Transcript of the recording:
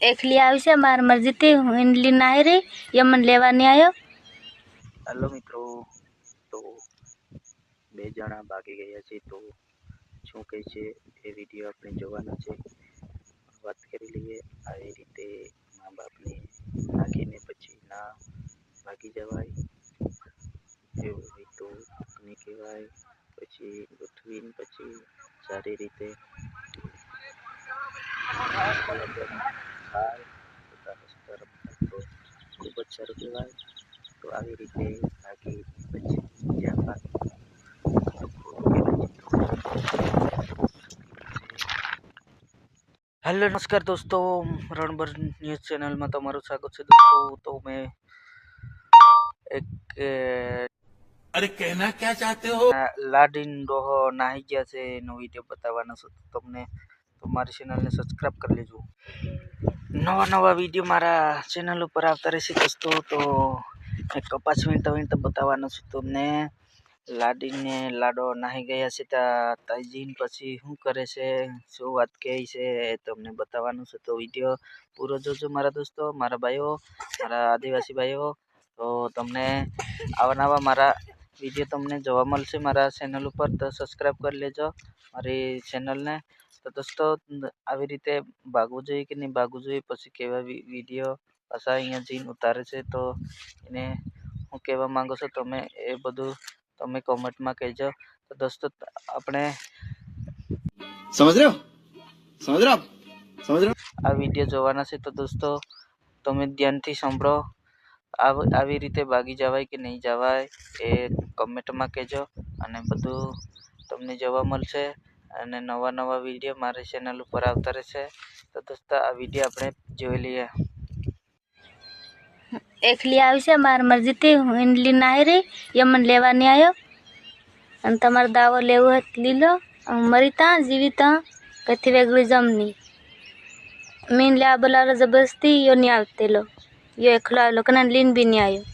એકલી આવી છે, મારી મરજીથી હું એને લઈને આવી રહી, એ મને લેવા નહીં આવ્યો. હેલો મિત્રો, તો બે જણા ભાગી ગયા છે તો શું કહે છે એ વીડિયો આપણે જોવાના છે. વાત કરી લઈએ, આવી રીતે મા બાપને નાખીને પછી ના ભાગી જવાય. એવું તો ને કહેવાય, પછી ગોઠવીને પછી સારી રીતે हेलो नमस्कार दोस्तों रणबर न्यूज़ चैनल में तुम्हारा स्वागत है दोस्तों। तो मैं एक अरे कहना क्या चाहते हो? लाडिन रोह नाहिजा से नो वीडियो बतावाना तुमने તો મારી ચેનલને સબસ્ક્રાઈબ કરી લેજો. નવા નવા વીડિયો મારા ચેનલ ઉપર આવતા રહેશે દોસ્તો, તો મેં કપાસ વીણતા વીણતા બતાવવાનો છું તમને. લાડીને લાડો નાહી ગયા છે ત્યાં તાજીન પછી શું કરે છે, શું વાત કહે છે તમને બતાવવાનું છે. તો વીડિયો પૂરો જોજો મારા દોસ્તો, મારા ભાઈઓ, મારા આદિવાસી ભાઈઓ. તો તમને આવા નવા મારા વીડિયો તમને જોવા મળશે મારા ચેનલ ઉપર તો સબસ્ક્રાઈબ કરી લેજો મારી ચેનલને તો દોસ્તો આવી રીતે ભાગવું જોઈએ કે નહીં ભાગવું જોઈએ પછી કેવા વીડિયો પાછા અહીંયા જીન ઉતારે છે તો એને હું કહેવા માગું છું તમે એ બધું તમે કોમેન્ટમાં કહેજો. તો દોસ્તો આપણે સમજ રહ્યો? સમજ આ વીડિયો જોવાના છે તો દોસ્તો તમે ધ્યાનથી સાંભળો. આવ- રીતે ભાગી જવાય કે નહીં જવાય એ કમેન્ટમાં કહેજો. અને બધું તમને જોવા મળશે. અને નવા નવા વીડિયો મારી ચેનલ ઉપર આવતા રહેશે. તો દોસ્તો, આ વીડિયો આપણે જોઈ લઈએ. એકલી આવી છે મારી મરજીથી હું એને ના રહી યમન મને લેવા આવ્યો. અને તમારે દાવો લેવો હોય તો લઈ લો હું મરી ત્યાં જીવી ત્યાં કથી વેગળી જમની મીન લેવા બોલાવે જબરજસ્તી, યો નહીં આવતેલો યો એકલો આવેલો કે લઈને બી નહીં આવ્યો